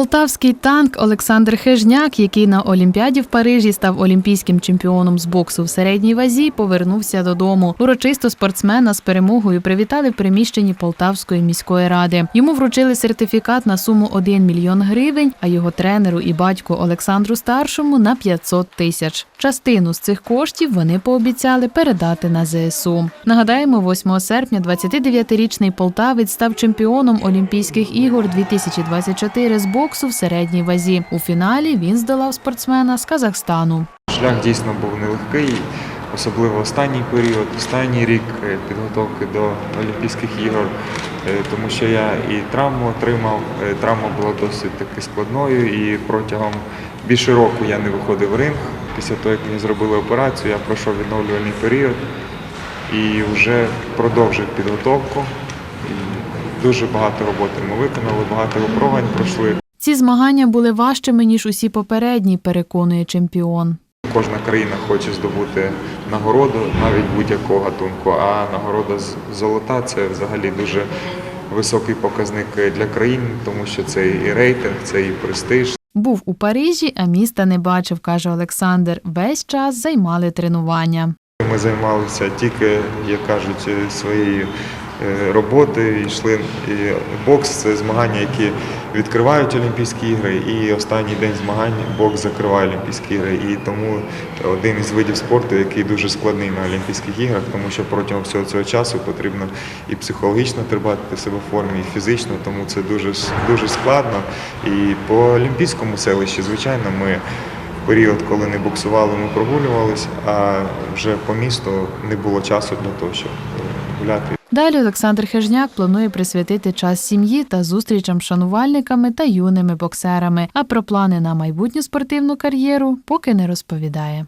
Полтавський танк Олександр Хижняк, який на Олімпіаді в Парижі став олімпійським чемпіоном з боксу в середній вазі, повернувся додому. Урочисто спортсмена з перемогою привітали в приміщенні Полтавської міської ради. Йому вручили сертифікат на суму 1 мільйон гривень, а його тренеру і батьку Олександру Старшому на 500 тисяч. Частину з цих коштів вони пообіцяли передати на ЗСУ. Нагадаємо, 8 серпня 29-річний полтавець став чемпіоном Олімпійських ігор 2024 з боксу в середній вазі. У фіналі він здолав спортсмена з Казахстану. Шлях дійсно був нелегкий, особливо останній період, останній рік е, підготовки до Олімпійських ігор, е, тому що я і травму отримав. Е, Травма була досить таки складною, і протягом більше року я не виходив в ринг. Після того, як мені зробили операцію, я пройшов відновлювальний період і вже продовжив підготовку. Дуже багато роботи ми виконали, багато випробувань пройшли. Ці змагання були важчими ніж усі попередні, переконує чемпіон. Кожна країна хоче здобути нагороду, навіть будь-якого гатунку. А нагорода золота це взагалі дуже високий показник для країн, тому що це і рейтинг, це і престиж. Був у Парижі, а міста не бачив, каже Олександр. Весь час займали тренування. Ми займалися тільки, як кажуть, своєю е, роботою. Йшли і бокс це змагання, які відкривають Олімпійські ігри, і останній день змагань бокс закриває Олімпійські ігри. І тому один із видів спорту, який дуже складний на Олімпійських іграх, тому що протягом всього цього часу потрібно і психологічно тримати себе в формі, і фізично, тому це дуже дуже складно. І по олімпійському селищі, звичайно, ми. Період, коли не боксували, ми прогулювалися, а вже по місту не було часу для того, щоб гуляти. Далі Олександр Хижняк планує присвятити час сім'ї та зустрічам з шанувальниками та юними боксерами. А про плани на майбутню спортивну кар'єру поки не розповідає.